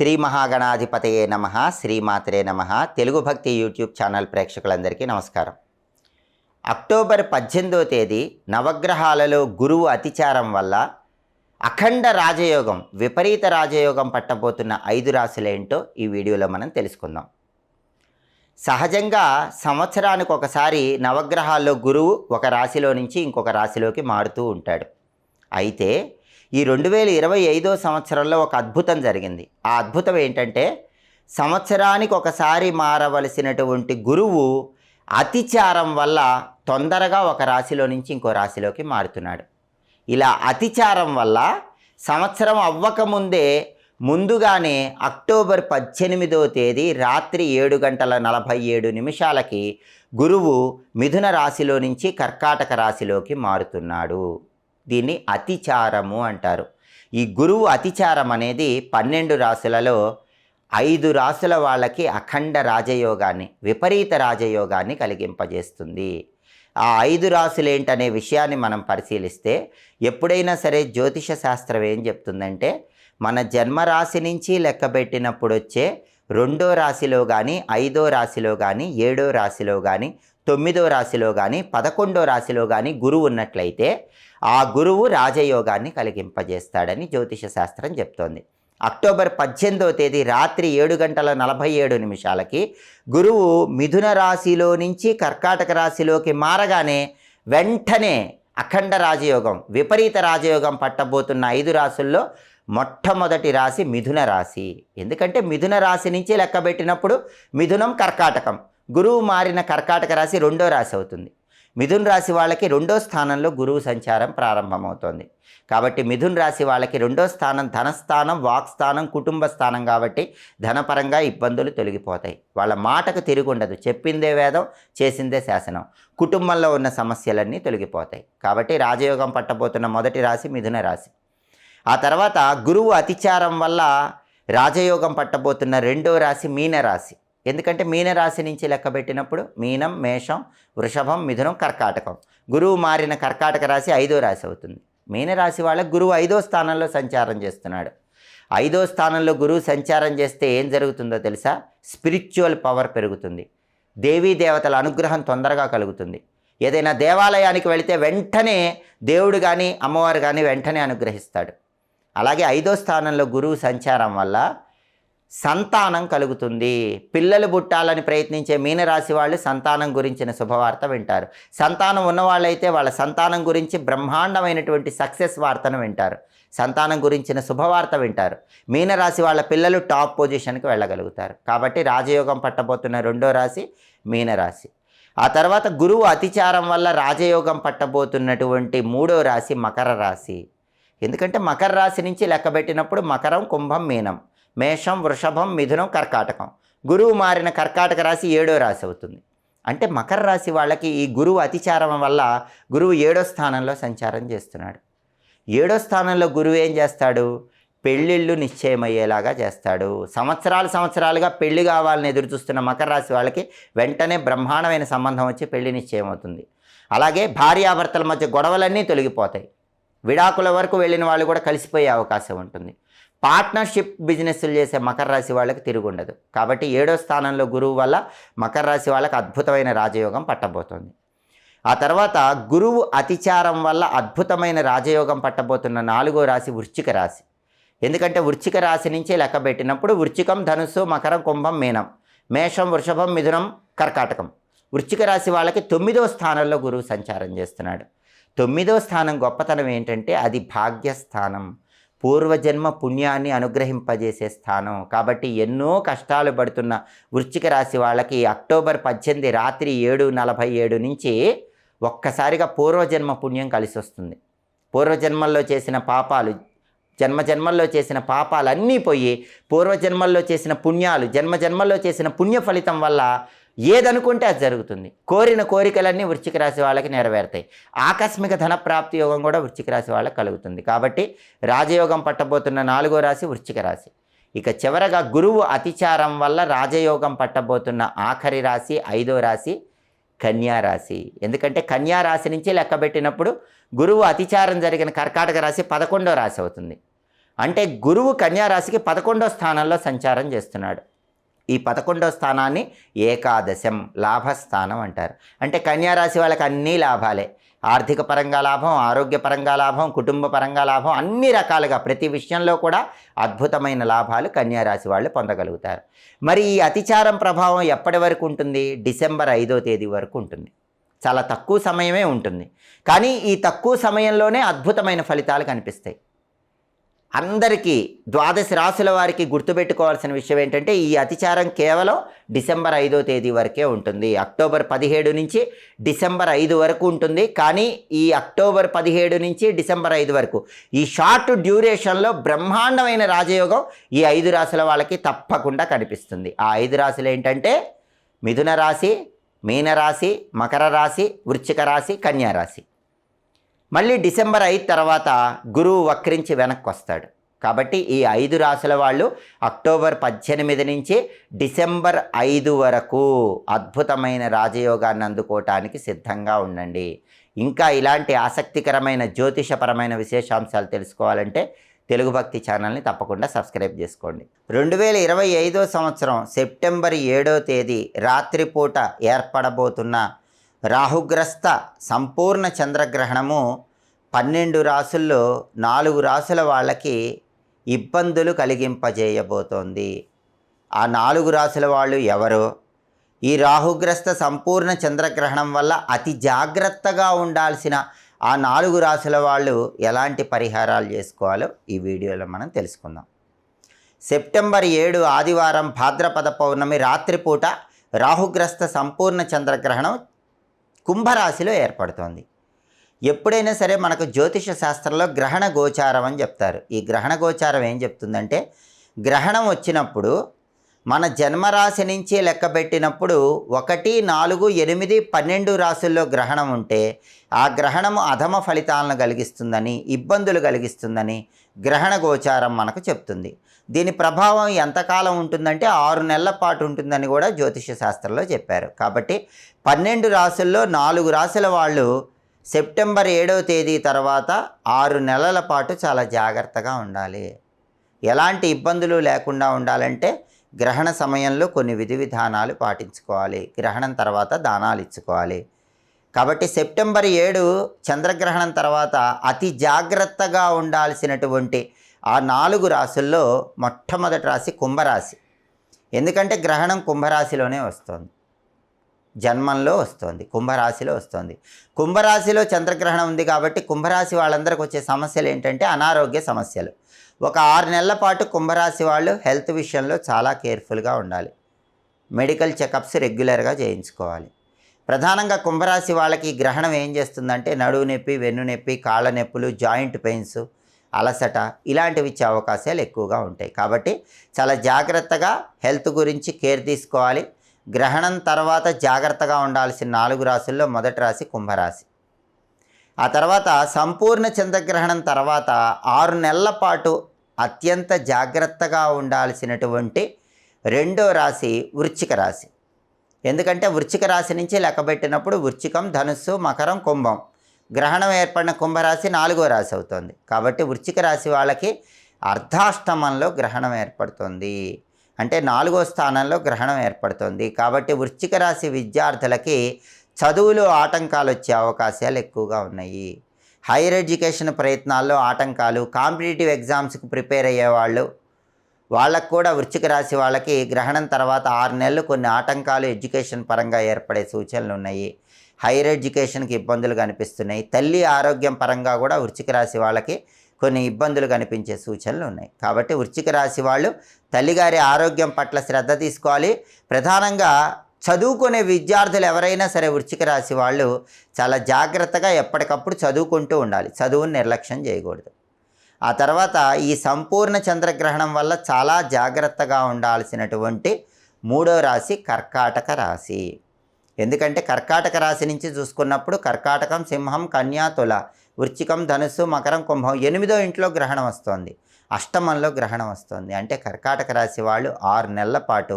శ్రీ మహాగణాధిపతయే నమ శ్రీమాతరే నమ. తెలుగు భక్తి యూట్యూబ్ ఛానల్ ప్రేక్షకులందరికీ నమస్కారం. అక్టోబర్ పద్దెనిమిదో తేదీ నవగ్రహాలలో గురువు అతిచారం వల్ల అఖండ రాజయోగం విపరీత రాజయోగం పట్టబోతున్న ఐదు రాశులేంటో ఈ వీడియోలో మనం తెలుసుకుందాం. సహజంగా సంవత్సరానికి ఒకసారి నవగ్రహాల్లో గురువు ఒక రాశిలో నుంచి ఇంకొక రాశిలోకి మారుతూ ఉంటాడు. అయితే ఈ రెండు వేల ఇరవై ఐదో సంవత్సరంలో ఒక అద్భుతం జరిగింది. ఆ అద్భుతం ఏంటంటే సంవత్సరానికి ఒకసారి మారవలసినటువంటి గురువు అతిచారం వల్ల తొందరగా ఒక రాశిలో నుంచి ఇంకో రాశిలోకి మారుతున్నాడు. ఇలా అతిచారం వల్ల సంవత్సరం అవ్వకముందే ముందుగానే అక్టోబర్ పద్దెనిమిదో తేదీ రాత్రి ఏడు గంటల నలభై ఏడు నిమిషాలకి గురువు మిథున రాశిలో నుంచి కర్కాటక రాశిలోకి మారుతున్నాడు. దీన్ని అతిచారము అంటారు. ఈ గురువు అతిచారం అనేది పన్నెండు రాశులలో ఐదు రాశుల వాళ్ళకి అఖండ రాజయోగాన్ని విపరీత రాజయోగాన్ని కలిగింపజేస్తుంది. ఆ ఐదు రాశులు ఏంటనే విషయాన్ని మనం పరిశీలిస్తే ఎప్పుడైనా సరే జ్యోతిష శాస్త్రం ఏం చెప్తుందంటే మన జన్మరాశి నుంచి లెక్కబెట్టినప్పుడు వచ్చే రెండో రాశిలో కానీ ఐదో రాశిలో కానీ ఏడో రాశిలో కానీ తొమ్మిదో రాశిలో కానీ పదకొండో రాశిలో కానీ గురువు ఉన్నట్లయితే ఆ గురువు రాజయోగాన్ని కలిగింపజేస్తాడని జ్యోతిష శాస్త్రం చెప్తోంది. అక్టోబర్ పద్దెనిమిదో తేదీ రాత్రి ఏడు గంటల నలభై ఏడు నిమిషాలకి గురువు మిథున రాశిలో నుంచి కర్కాటక రాశిలోకి మారగానే వెంటనే అఖండ రాజయోగం విపరీత రాజయోగం పట్టబోతున్న ఐదు రాశుల్లో మొట్టమొదటి రాశి మిథున రాశి. ఎందుకంటే మిథున రాశి నుంచి లెక్కబెట్టినప్పుడు మిథునం కర్కాటకం. గురువు మారిన కర్కాటక రాశి రెండో రాశి అవుతుంది. మిథున్ రాశి వాళ్ళకి రెండో స్థానంలో గురువు సంచారం ప్రారంభమవుతోంది. కాబట్టి మిథున్ రాశి వాళ్ళకి రెండో స్థానం ధనస్థానం వాక్స్థానం కుటుంబ స్థానం కాబట్టి ధనపరంగా ఇబ్బందులు తొలగిపోతాయి. వాళ్ళ మాటకు తిరుగుండదు. చెప్పిందే వేదం చేసిందే శాసనం. కుటుంబంలో ఉన్న సమస్యలన్నీ తొలగిపోతాయి. కాబట్టి రాజయోగం పట్టబోతున్న మొదటి రాశి మిథున రాశి. ఆ తర్వాత గురువు అతిచారం వల్ల రాజయోగం పట్టబోతున్న రెండో రాశి మీనరాశి. ఎందుకంటే మీనరాశి నుంచి లెక్కబెట్టినప్పుడు మీనం మేషం వృషభం మిథునం కర్కాటకం. గురువు మారిన కర్కాటక రాశి ఐదో రాశి అవుతుంది. మీనరాశి వాళ్ళ గురువు ఐదో స్థానంలో సంచారం చేస్తున్నాడు. ఐదో స్థానంలో గురువు సంచారం చేస్తే ఏం జరుగుతుందో తెలుసా? స్పిరిచువల్ పవర్ పెరుగుతుంది. దేవీ దేవతల అనుగ్రహం తొందరగా కలుగుతుంది. ఏదైనా దేవాలయానికి వెళితే వెంటనే దేవుడు కానీ అమ్మవారు కానీ వెంటనే అనుగ్రహిస్తాడు. అలాగే ఐదో స్థానంలో గురువు సంచారం వల్ల సంతానం కలుగుతుంది. పిల్లలు పుట్టాలని ప్రయత్నించే మీనరాశి వాళ్ళు సంతానం గురించిన శుభవార్త వింటారు. సంతానం ఉన్నవాళ్ళైతే వాళ్ళ సంతానం గురించి బ్రహ్మాండమైనటువంటి సక్సెస్ వార్తను వింటారు. సంతానం గురించిన శుభవార్త వింటారు. మీనరాశి వాళ్ళ పిల్లలు టాప్ పొజిషన్కి వెళ్ళగలుగుతారు. కాబట్టి రాజయోగం పట్టబోతున్న రెండో రాశి మీనరాశి. ఆ తర్వాత గురువు అతిచారం వల్ల రాజయోగం పట్టబోతున్నటువంటి మూడో రాశి మకర రాశి. ఎందుకంటే మకర రాశి నుంచి లెక్కబెట్టినప్పుడు మకరం కుంభం మీనం. మేషం వృషభం మిథునం కర్కాటకం. గురువు మారిన కర్కాటక రాశి ఏడో రాశి అవుతుంది. అంటే మకర రాశి వాళ్ళకి ఈ గురువు అతిచారం వల్ల గురువు ఏడో స్థానంలో సంచారం చేస్తున్నాడు. ఏడో స్థానంలో గురువు ఏం చేస్తాడు? పెళ్ళిళ్ళు నిశ్చయమయ్యేలాగా చేస్తాడు. సంవత్సరాలు సంవత్సరాలుగా పెళ్ళి కావాలని ఎదురు చూస్తున్న మకర రాశి వాళ్ళకి వెంటనే బ్రహ్మాండమైన సంబంధం వచ్చి పెళ్ళి నిశ్చయం అవుతుంది అలాగే భార్యాభర్తల మధ్య గొడవలన్నీ తొలగిపోతాయి. విడాకుల వరకు వెళ్ళిన వాళ్ళు కూడా కలిసిపోయే అవకాశం ఉంటుంది. పార్ట్నర్షిప్ బిజినెస్లు చేసే మకర రాశి వాళ్ళకి తిరుగుండదు కాబట్టి ఏడో స్థానంలో గురువు వల్ల మకర రాశి వాళ్ళకి అద్భుతమైన రాజయోగం పట్టబోతోంది. ఆ తర్వాత గురువు అతిచారం వల్ల అద్భుతమైన రాజయోగం పట్టబోతున్న నాలుగో రాశి వృశ్చిక రాశి. ఎందుకంటే వృశ్చిక రాశి నుంచే లెక్క పెట్టినప్పుడు వృశ్చికం ధనుస్సు మకరం కుంభం మీనం మేషం వృషభం మిథునం కర్కాటకం. వృశ్చిక రాశి వాళ్ళకి తొమ్మిదో స్థానంలో గురువు సంచారం చేస్తున్నాడు. తొమ్మిదో స్థానం గొప్పతనం ఏంటంటే అది భాగ్యస్థానం. పూర్వజన్మ పుణ్యాన్ని అనుగ్రహింపజేసే స్థానం. కాబట్టి ఎన్నో కష్టాలు పడుతున్న వృశ్చిక రాశి వాళ్ళకి అక్టోబర్ పద్దెనిమిది రాత్రి ఏడు నలభై ఏడు నుంచి ఒక్కసారిగా పూర్వజన్మ పుణ్యం కలిసి వస్తుంది పూర్వజన్మల్లో చేసిన పాపాలు జన్మ జన్మల్లో చేసిన పాపాలన్నీ పోయి పూర్వజన్మల్లో చేసిన పుణ్యాలు జన్మ జన్మల్లో చేసిన పుణ్య ఫలితం వల్ల ఏదనుకుంటే అది జరుగుతుంది. కోరిన కోరికలన్నీ వృశ్చిక రాశి వాళ్ళకి నెరవేరుతాయి. ఆకస్మిక ధనప్రాప్తి యోగం కూడా వృశ్చిక రాశి వాళ్ళకి కలుగుతుంది. కాబట్టి రాజయోగం పట్టబోతున్న నాలుగో రాశి వృశ్చిక రాశి. ఇక చివరగా గురువు అతిచారం వల్ల రాజయోగం పట్టబోతున్న ఆఖరి రాశి ఐదో రాశి కన్యారాశి ఎందుకంటే కన్యారాశి నుంచి లెక్కబెట్టినప్పుడు గురువు అతిచారం జరిగిన కర్కాటక రాశి పదకొండో రాశి అవుతుంది. అంటే గురువు కన్యారాశికి పదకొండో స్థానంలో సంచారం చేస్తున్నాడు. ఈ పదకొండో స్థానాన్ని ఏకాదశం లాభస్థానం అంటారు. అంటే కన్యారాశి వాళ్ళకి అన్నీ లాభాలే. ఆర్థిక పరంగా లాభం ఆరోగ్యపరంగా లాభం కుటుంబ పరంగా లాభం అన్ని రకాలుగా ప్రతి విషయంలో కూడా అద్భుతమైన లాభాలు కన్యారాశి వాళ్ళు పొందగలుగుతారు. మరి ఈ అతిచారం ప్రభావం ఎప్పటి వరకు ఉంటుంది? డిసెంబర్ ఐదో తేదీ వరకు ఉంటుంది. చాలా తక్కువ సమయమే ఉంటుంది. కానీ ఈ తక్కువ సమయంలోనే అద్భుతమైన ఫలితాలు కనిపిస్తాయి. అందరికీ ద్వాదశ రాశుల వారికి గుర్తుపెట్టుకోవాల్సిన విషయం ఏంటంటే ఈ అతిచారం కేవలం డిసెంబర్ ఐదో తేదీ వరకే ఉంటుంది. అక్టోబర్ పదిహేడు నుంచి డిసెంబర్ ఐదు వరకు ఉంటుంది. కానీ ఈ అక్టోబర్ పదిహేడు నుంచి డిసెంబర్ ఐదు వరకు ఈ షార్ట్ డ్యూరేషన్లో బ్రహ్మాండమైన రాజయోగం ఈ ఐదు రాశుల వాళ్ళకి తప్పకుండా కనిపిస్తుంది. ఆ ఐదు రాశులు ఏంటంటే మిథున రాశి మీనరాశి మకర రాశి వృశ్చిక రాశి కన్యారాశి మళ్ళీ డిసెంబర్ ఐదు తర్వాత గురువు వక్రించి వెనక్కి వస్తాడు కాబట్టి ఈ ఐదు రాసుల వాళ్ళు అక్టోబర్ పద్దెనిమిది నుంచి డిసెంబర్ ఐదు వరకు అద్భుతమైన రాజయోగాన్ని అందుకోవటానికి సిద్ధంగా ఉండండి. ఇంకా ఇలాంటి ఆసక్తికరమైన జ్యోతిషపరమైన విశేషాంశాలు తెలుసుకోవాలంటే తెలుగు భక్తి ఛానల్ని తప్పకుండా సబ్స్క్రైబ్ చేసుకోండి. రెండు వేల ఇరవై ఐదో సంవత్సరం సెప్టెంబర్ ఏడో తేదీ రాత్రిపూట ఏర్పడబోతున్న రాహుగ్రస్త సంపూర్ణ చంద్రగ్రహణము పన్నెండు రాసుల్లో నాలుగు రాసుల వాళ్ళకి ఇబ్బందులు కలిగింపజేయబోతోంది. ఆ నాలుగు రాసుల వాళ్ళు ఎవరు? ఈ రాహుగ్రస్త సంపూర్ణ చంద్రగ్రహణం వల్ల అతి జాగ్రత్తగా ఉండాల్సిన ఆ నాలుగు రాసుల వాళ్ళు ఎలాంటి పరిహారాలు చేసుకోవాలో ఈ వీడియోలో మనం తెలుసుకుందాం. సెప్టెంబర్ ఏడు ఆదివారం భాద్రపద పౌర్ణమి రాత్రిపూట రాహుగ్రస్త సంపూర్ణ చంద్రగ్రహణం కుంభరాశిలో ఏర్పడుతోంది. ఎప్పుడైనా సరే మనకు జ్యోతిష శాస్త్రంలో గ్రహణ గోచారం అని చెప్తారు. ఈ గ్రహణ గోచారం ఏం చెప్తుందంటే గ్రహణం వచ్చినప్పుడు మన జన్మరాశి నుంచి లెక్క పెట్టినప్పుడు ఒకటి నాలుగు ఎనిమిది పన్నెండు రాసుల్లో గ్రహణం ఉంటే ఆ గ్రహణము అధమ ఫలితాలను కలిగిస్తుందని ఇబ్బందులు కలిగిస్తుందని గ్రహణ గోచారం మనకు చెప్తుంది. దీని ప్రభావం ఎంతకాలం ఉంటుందంటే ఆరు నెలల పాటు ఉంటుందని కూడా జ్యోతిష శాస్త్రంలో చెప్పారు. కాబట్టి పన్నెండు రాసుల్లో నాలుగు రాసుల వాళ్ళు సెప్టెంబర్ ఏడవ తేదీ తర్వాత ఆరు నెలల పాటు చాలా జాగ్రత్తగా ఉండాలి. ఎలాంటి ఇబ్బందులు లేకుండా ఉండాలంటే గ్రహణ సమయంలో కొన్ని విధి విధానాలు పాటించుకోవాలి. గ్రహణం తర్వాత దానాలు ఇచ్చుకోవాలి. కాబట్టి సెప్టెంబర్ ఏడు చంద్రగ్రహణం తర్వాత అతి జాగ్రత్తగా ఉండాల్సినటువంటి ఆ నాలుగు రాసుల్లో మొట్టమొదటి రాశి కుంభరాశి. ఎందుకంటే గ్రహణం కుంభరాశిలోనే వస్తుంది. జన్మంలో వస్తుంది కుంభరాశిలో వస్తుంది. కుంభరాశిలో చంద్రగ్రహణం ఉంది కాబట్టి కుంభరాశి వాళ్ళందరికీ వచ్చే సమస్యలు ఏంటంటే అనారోగ్య సమస్యలు. ఒక ఆరు నెలల పాటు కుంభరాశి వాళ్ళు హెల్త్ విషయంలో చాలా కేర్ఫుల్గా ఉండాలి. మెడికల్ చెకప్స్ రెగ్యులర్గా చేయించుకోవాలి. ప్రధానంగా కుంభరాశి వాళ్ళకి గ్రహణం ఏం చేస్తుందంటే నడువు నొప్పి వెన్ను నొప్పి కాళ్ళ నొప్పులు జాయింట్ పెయిన్స్ అలసట ఇలాంటివి ఇచ్చే అవకాశాలు ఎక్కువగా ఉంటాయి. కాబట్టి చాలా జాగ్రత్తగా హెల్త్ గురించి కేర్ తీసుకోవాలి. గ్రహణం తర్వాత జాగ్రత్తగా ఉండాల్సిన నాలుగు రాశుల్లో మొదటి రాశి కుంభరాశి. ఆ తర్వాత సంపూర్ణ చంద్రగ్రహణం తర్వాత ఆరు నెలల పాటు అత్యంత జాగ్రత్తగా ఉండాల్సినటువంటి రెండో రాశి వృచ్చిక రాశి. ఎందుకంటే వృచ్చిక రాశి నుంచి లెక్కబెట్టినప్పుడు వృచ్చికం ధనుస్సు మకరం కుంభం. గ్రహణం ఏర్పడిన కుంభరాశి నాలుగో రాశి అవుతుంది. కాబట్టి వృచ్చిక రాశి వాళ్ళకి అర్ధాష్టమంలో గ్రహణం ఏర్పడుతుంది. అంటే నాలుగో స్థానంలో గ్రహణం ఏర్పడుతుంది. కాబట్టి వృశ్చిక రాశి విద్యార్థులకి చదువులో ఆటంకాలు వచ్చే అవకాశాలు ఎక్కువగా ఉన్నాయి. హైయర్ ఎడ్యుకేషన్ ప్రయత్నాల్లో ఆటంకాలు కాంపిటేటివ్ ఎగ్జామ్స్కి ప్రిపేర్ అయ్యేవాళ్ళు వాళ్ళకు కూడా వృశ్చిక రాశి వాళ్ళకి గ్రహణం తర్వాత ఆరు నెలలు కొన్ని ఆటంకాలు ఎడ్యుకేషన్ పరంగా ఏర్పడే సూచనలు ఉన్నాయి. హైయర్ ఎడ్యుకేషన్కి ఇబ్బందులు కనిపిస్తున్నాయి. తల్లి ఆరోగ్యం పరంగా కూడా వృశ్చిక రాశి వాళ్ళకి కొన్ని ఇబ్బందులు కనిపించే సూచనలు ఉన్నాయి. కాబట్టి వృశ్చిక రాశి వాళ్ళు తల్లిగారి ఆరోగ్యం పట్ల శ్రద్ధ తీసుకోవాలి. ప్రధానంగా చదువుకునే విద్యార్థులు ఎవరైనా సరే వృశ్చిక రాశి వాళ్ళు చాలా జాగ్రత్తగా ఎప్పటికప్పుడు చదువుకుంటూ ఉండాలి. చదువును నిర్లక్ష్యం చేయకూడదు. ఆ తర్వాత ఈ సంపూర్ణ చంద్రగ్రహణం వల్ల చాలా జాగ్రత్తగా ఉండాల్సినటువంటి మూడో రాశి కర్కాటక రాశి. ఎందుకంటే కర్కాటక రాశి నుంచి చూసుకున్నప్పుడు కర్కాటకం సింహం కన్యా తుల వృచ్చికం ధనుస్సు మకరం కుంభం ఎనిమిదో ఇంట్లో గ్రహణం వస్తోంది. అష్టమంలో గ్రహణం వస్తుంది. అంటే కర్కాటక రాశి వాళ్ళు ఆరు నెలల పాటు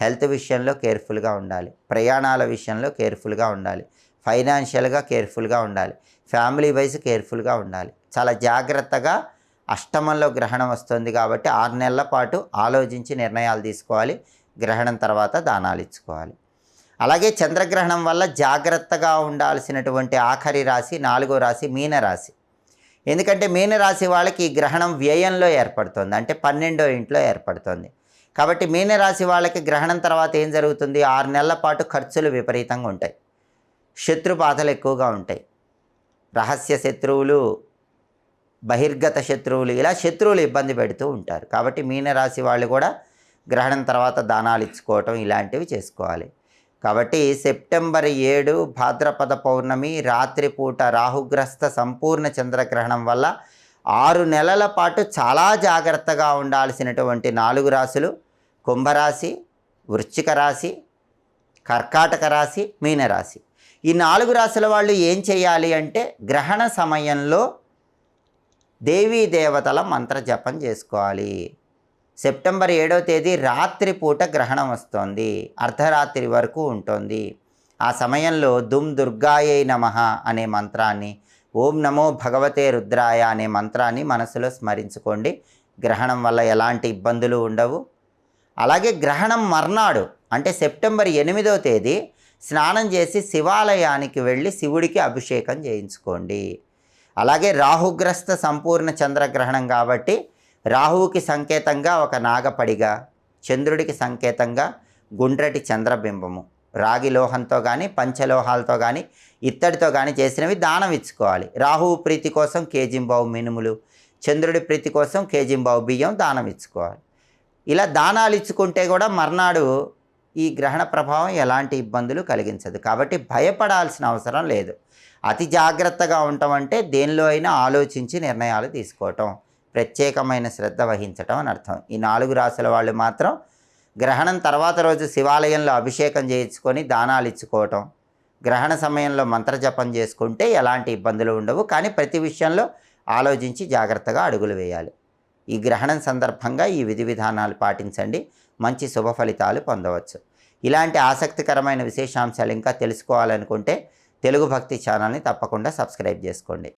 హెల్త్ విషయంలో కేర్ఫుల్గా ఉండాలి. ప్రయాణాల విషయంలో కేర్ఫుల్గా ఉండాలి. ఫైనాన్షియల్గా కేర్ఫుల్గా ఉండాలి. ఫ్యామిలీ వైజ్ కేర్ఫుల్గా ఉండాలి. చాలా జాగ్రత్తగా అష్టమంలో గ్రహణం వస్తుంది కాబట్టి ఆరు నెలల పాటు ఆలోచించి నిర్ణయాలు తీసుకోవాలి. గ్రహణం తర్వాత దానాలు ఇచ్చుకోవాలి. అలాగే చంద్రగ్రహణం వల్ల జాగ్రత్తగా ఉండాల్సినటువంటి ఆఖరి రాశి నాలుగో రాశి మీనరాశి. ఎందుకంటే మీనరాశి వాళ్ళకి ఈ గ్రహణం వ్యయంలో ఏర్పడుతుంది. అంటే పన్నెండో ఇంట్లో ఏర్పడుతుంది. కాబట్టి మీనరాశి వాళ్ళకి గ్రహణం తర్వాత ఏం జరుగుతుంది? ఆరు నెలల పాటు ఖర్చులు విపరీతంగా ఉంటాయి. శత్రు బాధలు ఎక్కువగా ఉంటాయి. రహస్య శత్రువులు బహిర్గత శత్రువులు ఇలా శత్రువులు ఇబ్బంది పెడుతూ ఉంటారు. కాబట్టి మీనరాశి వాళ్ళు కూడా గ్రహణం తర్వాత దానాలు ఇచ్చుకోవటం ఇలాంటివి చేసుకోవాలి. కాబట్టి సెప్టెంబర్ ఏడు భాద్రపద పౌర్ణమి రాత్రిపూట రాహుగ్రస్త సంపూర్ణ చంద్రగ్రహణం వల్ల ఆరు నెలల పాటు చాలా జాగ్రత్తగా ఉండాల్సినటువంటి నాలుగు రాశులు కుంభరాశి వృశ్చిక రాశి కర్కాటక రాశి మీనరాశి. ఈ నాలుగు రాశుల వాళ్ళు ఏం చేయాలి అంటే గ్రహణ సమయంలో దేవీ దేవతల మంత్ర జపం చేసుకోవాలి. సెప్టెంబర్ ఏడో తేదీ రాత్రి పూట గ్రహణం వస్తోంది. అర్ధరాత్రి వరకు ఉంటుంది. ఆ సమయంలో దుమ్ దుర్గాయై నమ అనే మంత్రాన్ని ఓం నమో భగవతే రుద్రాయ అనే మంత్రాన్ని మనసులో స్మరించుకోండి. గ్రహణం వల్ల ఎలాంటి ఇబ్బందులు ఉండవు. అలాగే గ్రహణం మర్నాడు అంటే సెప్టెంబర్ ఎనిమిదో తేదీ స్నానం చేసి శివాలయానికి వెళ్ళి శివుడికి అభిషేకం చేయించుకోండి. అలాగే రాహుగ్రస్త సంపూర్ణ చంద్రగ్రహణం కాబట్టి రాహువుకి సంకేతంగా ఒక నాగపడిగా చంద్రుడికి సంకేతంగా గుండ్రటి చంద్రబింబము. రాగి లోహంతో కానీ పంచలోహాలతో కానీ ఇత్తడితో కానీ చేసినవి దానం ఇచ్చుకోవాలి. రాహువు ప్రీతి కోసం కేజింబావు మినుములు చంద్రుడి ప్రీతి కోసం కేజింబావు బియ్యం దానం ఇచ్చుకోవాలి. ఇలా దానాలు ఇచ్చుకుంటే కూడా మర్నాడు ఈ గ్రహణ ప్రభావం ఎలాంటి ఇబ్బందులు కలిగించదు. కాబట్టి భయపడాల్సిన అవసరం లేదు. అతి జాగ్రత్తగా ఉండటం అంటే దేనిలో అయినా ఆలోచించి నిర్ణయాలు తీసుకోవటం. ప్రత్యేకమైన శ్రద్ధ వహించటం అని అర్థం. ఈ నాలుగు రాశుల వాళ్ళు మాత్రం గ్రహణం తర్వాత రోజు శివాలయంలో అభిషేకం చేయించుకొని దానాలు ఇచ్చుకోవటం గ్రహణ సమయంలో మంత్రజపం చేసుకుంటే ఎలాంటి ఇబ్బందులు ఉండవు. కానీ ప్రతి విషయంలో ఆలోచించి జాగ్రత్తగా అడుగులు వేయాలి. ఈ గ్రహణం సందర్భంగా ఈ విధి విధానాలు పాటించండి. మంచి శుభ ఫలితాలు పొందవచ్చు. ఇలాంటి ఆసక్తికరమైన విశేషాంశాలు ఇంకా తెలుసుకోవాలనుకుంటే తెలుగు భక్తి ఛానల్ని తప్పకుండా సబ్స్క్రైబ్ చేసుకోండి.